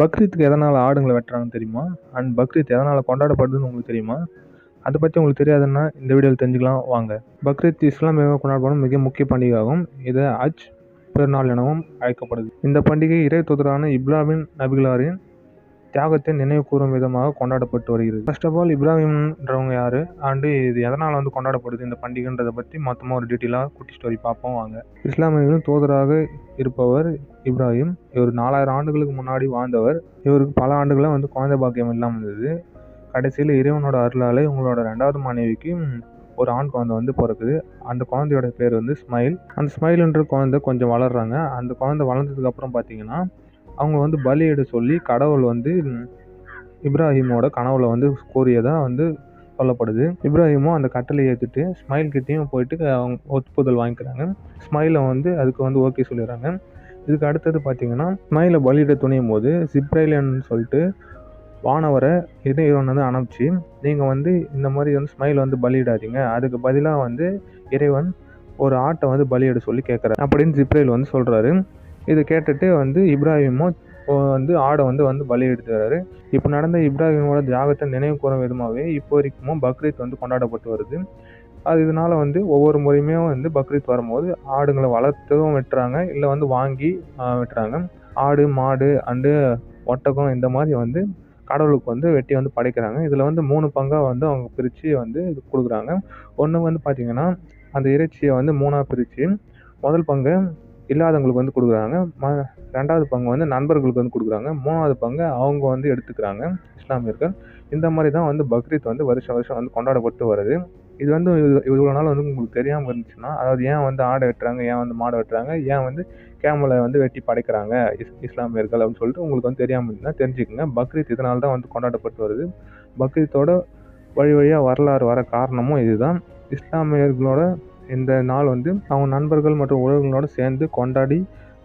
பக்ரீத்துக்கு எதனால் ஆடுங்களை வெட்டுறாங்கன்னு தெரியுமா? அண்ட் பக்ரீத் எதனால் கொண்டாடப்படுதுன்னு உங்களுக்கு தெரியுமா? அதை பற்றி உங்களுக்கு தெரியாதுன்னா இந்த வீடியோவில் தெரிஞ்சுக்கலாம். வாங்க. பக்ரீத் இஸ்லாமியாக கொண்டாடப்படும் மிக முக்கிய பண்டிகையாகும். இது அஜ் பெருநாள் எனவும் அழைக்கப்படுது. இந்த பண்டிகை இறை தூதரான இப்ராஹிம் நபிகளாரின் தியாகத்தை நினைவு கூறும் விதமாக கொண்டாடப்பட்டு வருகிறது. ஃபர்ஸ்ட் ஆஃப் ஆல் இப்ராஹிம்ன்றவங்க யார்? அண்டு இது எதனால் வந்து கொண்டாடப்படுது? இந்த பண்டிகைன்றதை பற்றி மொத்தமாக ஒரு டீட்டெயிலாக குட்டி ஸ்டோரி பார்ப்போம் வாங்க. இஸ்லாமியர்களும் தூதராக இருப்பவர் இப்ராஹிம். இவர் நாலாயிரம் ஆண்டுகளுக்கு முன்னாடி வாழ்ந்தவர். இவருக்கு பல ஆண்டுகளாக வந்து குழந்தை பாக்கியம் இல்லாமல் இருந்தது. கடைசியில் இறைவனோட அருளால் உங்களோட ரெண்டாவது மனைவிக்கு ஒரு ஆண் குழந்தை வந்து பிறக்குது. அந்த குழந்தையோட பேர் வந்து ஸ்மைல். அந்த ஸ்மைல்ன்ற குழந்தை கொஞ்சம் வளர்றாங்க. அந்த குழந்தை வளர்ந்ததுக்கப்புறம் பார்த்தீங்கன்னா அவங்க வந்து பலியிட சொல்லி கடவுள் வந்து இப்ராஹிமோட கனவுல வந்து கூறியதாக வந்து சொல்லப்படுது. இப்ராஹிமும் அந்த கட்டளை ஏற்றுட்டு ஸ்மைல் கிட்டேயும் போயிட்டு அவங்க ஒப்புதல் வாங்கிக்கிறாங்க. ஸ்மைலை வந்து அதுக்கு வந்து ஓகே சொல்லிடுறாங்க. இதுக்கு அடுத்தது பார்த்தீங்கன்னா ஸ்மைலை பலியிட துணியும் போது ஜிப்ரைலன்னு சொல்லிட்டு வானவரை இறைவன் வந்து அனுப்பிச்சு நீங்கள் வந்து இந்த மாதிரி வந்து ஸ்மைல் வந்து பலியிடாதீங்க. அதுக்கு பதிலாக வந்து இறைவன் ஒரு ஆட்டை வந்து பலியிட சொல்லி கேட்குறாரு அப்படின்னு ஜிப்ரைல் வந்து சொல்கிறாரு இதை கேட்டுட்டு வந்து இப்ராஹிமும் வந்து ஆடை வந்து வந்து பலி எடுத்துறாரு இப்போ நடந்த இப்ராஹிமோட தியாகத்தை நினைவு கூறும் விதமாகவே இப்போ வரைக்கும் பக்ரீத் வந்து கொண்டாடப்பட்டு வருது. அது இதனால வந்து ஒவ்வொரு முறையுமே வந்து பக்ரீத் வரும்போது ஆடுங்களை வளர்த்ததும் வெட்டுறாங்க இல்லை வந்து வாங்கி வெட்டுறாங்க. ஆடு மாடு அண்டு ஒட்டகம் இந்த மாதிரி வந்து கடவுளுக்கு வந்து வெட்டி வந்து படைக்கிறாங்க. இதில் வந்து மூணு பங்காக வந்து அவங்க பிரித்து வந்து இது கொடுக்குறாங்க. ஒன்று வந்து பார்த்திங்கன்னா அந்த இறைச்சியை வந்து மூணாக பிரித்து முதல் பங்கு இல்லாதவங்களுக்கு வந்து கொடுக்குறாங்க. ம ரெண்டாவது பங்கு வந்து நண்பர்களுக்கு வந்து கொடுக்குறாங்க. மூணாவது பங்கு அவங்க வந்து எடுத்துக்கிறாங்க. இஸ்லாமியர்கள். இந்த மாதிரி தான் வந்து பக்ரீத் வந்து வருஷம் வருஷம் வந்து கொண்டாடப்பட்டு வருது. இது வந்து இவ்வளோ நாள் வந்து உங்களுக்கு தெரியாமல் இருந்துச்சுன்னா அதாவது ஏன் வந்து ஆடை வெட்டுறாங்க ஏன் வந்து மாடை வெட்டுறாங்க ஏன் வந்து கேமலை வந்து வெட்டி படைக்கிறாங்க இஸ் இஸ்லாமியர்கள் அப்படின்னு சொல்லிட்டு உங்களுக்கு வந்து தெரியாமல் இருந்துச்சுன்னா தெரிஞ்சுக்கோங்க. பக்ரீத் இதனால தான் வந்து கொண்டாடப்பட்டு வருது. பக்ரீத்தோட வழி வழியாக வரலாறு வர காரணமும் இதுதான். இஸ்லாமியர்களோட இந்த நாள் வந்து அவங்க நண்பர்கள் மற்றும் உறவுகளோடு சேர்ந்து கொண்டாடி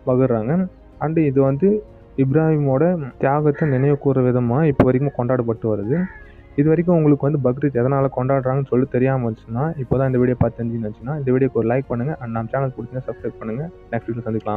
பகிர்றாங்க அண்டு இது வந்து இப்ராஹிமோட தியாகத்தை நினைவு கூற விதமாக இப்போ வரைக்கும் கொண்டாடப்பட்டு வருது. இது வரைக்கும் உங்களுக்கு வந்து பக்ரீத் எதனால் கொண்டாடுறாங்கன்னு சொல்லி தெரியாமல் இருந்துச்சுன்னா இப்போ தான் இந்த வீடியோ பார்த்து தெரிஞ்சுன்னு இந்த வீடியோக்கு ஒரு லைக் பண்ணுங்கள் அண்ட் நம்ம சேனல் பிடிச்சிங்கன்னா சப்ஸ்கிரைப் பண்ணுங்கள் நெக்ஸ்ட் வீடியோ சந்திக்கலாம்.